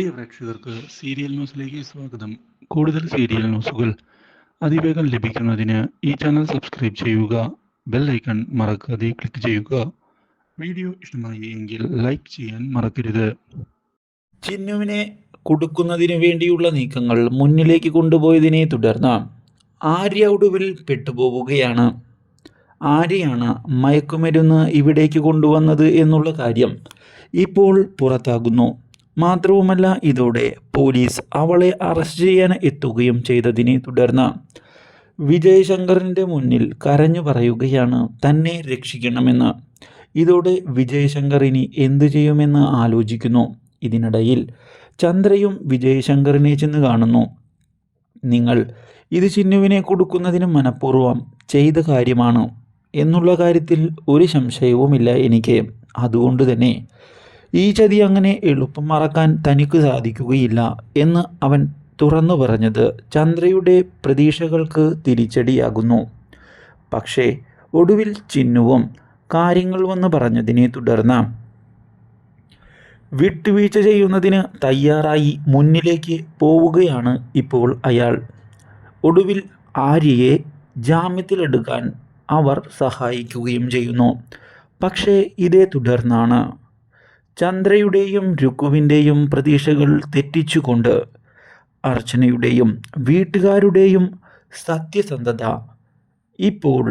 പ്രിയ പ്രേക്ഷകർക്ക് സീരിയൽ ന്യൂസിലേക്ക് സ്വാഗതം. കൂടുതൽ സീരിയൽ ന്യൂസുകൾ അതിവേഗം ലഭിക്കുന്നതിന് ഈ ചാനൽ സബ്സ്ക്രൈബ് ചെയ്യുക ബെൽ ഐക്കൺ മറക്കാതെ ക്ലിക്ക് ചെയ്യുക. വീഡിയോ ഇഷ്ടമായി എങ്കിൽ ലൈക്ക് ചെയ്യാൻ മറക്കരുത്. ചിന്നുവിനെ കൊടുക്കുന്നതിന് വേണ്ടിയുള്ള നീക്കങ്ങൾ മുന്നിലേക്ക് കൊണ്ടുപോയതിനെ തുടർന്ന് ആര്യ ഒടുവിൽ പെട്ടുപോവുകയാണ്. ആര്യയാണ് മയക്കുമരുന്ന് ഇവിടേക്ക് കൊണ്ടുവന്നത് എന്നുള്ള കാര്യം ഇപ്പോൾ പുറത്താകുന്നു. മാത്രവുമല്ല ഇതോടെ പോലീസ് അവളെ അറസ്റ്റ് ചെയ്യാൻ എത്തുകയും ചെയ്തതിനെ തുടർന്ന് വിജയശങ്കറിന്റെ മുന്നിൽ കരഞ്ഞു പറയുകയാണ് തന്നെ രക്ഷിക്കണമെന്ന്. ഇതോടെ വിജയശങ്കർ ഇനി എന്തു ചെയ്യുമെന്ന് ആലോചിക്കുന്നു. ഇതിനിടയിൽ ചന്ദ്രയും വിജയശങ്കറിനെ ചെന്ന് കാണുന്നു. നിങ്ങൾ ഇത് ചിന്നുവിനെ കൊടുക്കുന്നതിന് മനഃപൂർവം ചെയ്ത കാര്യമാണ്. എന്നുള്ള കാര്യത്തിൽ ഒരു സംശയവുമില്ല എനിക്ക്. അതുകൊണ്ട് തന്നെ ഈ ചതി അങ്ങനെ എളുപ്പം മറക്കാൻ തനിക്ക് സാധിക്കുകയില്ല എന്ന് അവൻ തുറന്നു പറഞ്ഞത് ചന്ദ്രയുടെ പ്രതീക്ഷകൾക്ക് തിരിച്ചടിയാകുന്നു. പക്ഷേ ഒടുവിൽ ചിന്നുവും കാര്യങ്ങൾ വന്ന് പറഞ്ഞതിനെ തുടർന്ന് വിട്ടുവീഴ്ച ചെയ്യുന്നതിന് തയ്യാറായി മുന്നിലേക്ക് പോവുകയാണ് ഇപ്പോൾ അയാൾ. ഒടുവിൽ ആര്യയെ ജാമ്യത്തിലെടുക്കാൻ അവർ സഹായിക്കുകയും ചെയ്യുന്നു. പക്ഷേ ഇതേ തുടർന്നാണ്. ചന്ദ്രയുടെയും രുക്കുവിന്റെയും പ്രതീക്ഷകൾ തെറ്റിച്ചുകൊണ്ട് അർച്ചനയുടെയും വീട്ടുകാരുടെയും സത്യസന്ധത ഇപ്പോൾ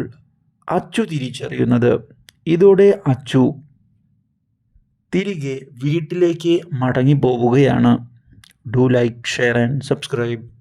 അച്ചു തിരിച്ചറിയുന്നത്. ഇതോടെ അച്ചു തിരികെ വീട്ടിലേക്ക് മടങ്ങി പോവുകയാണ് do like share and subscribe.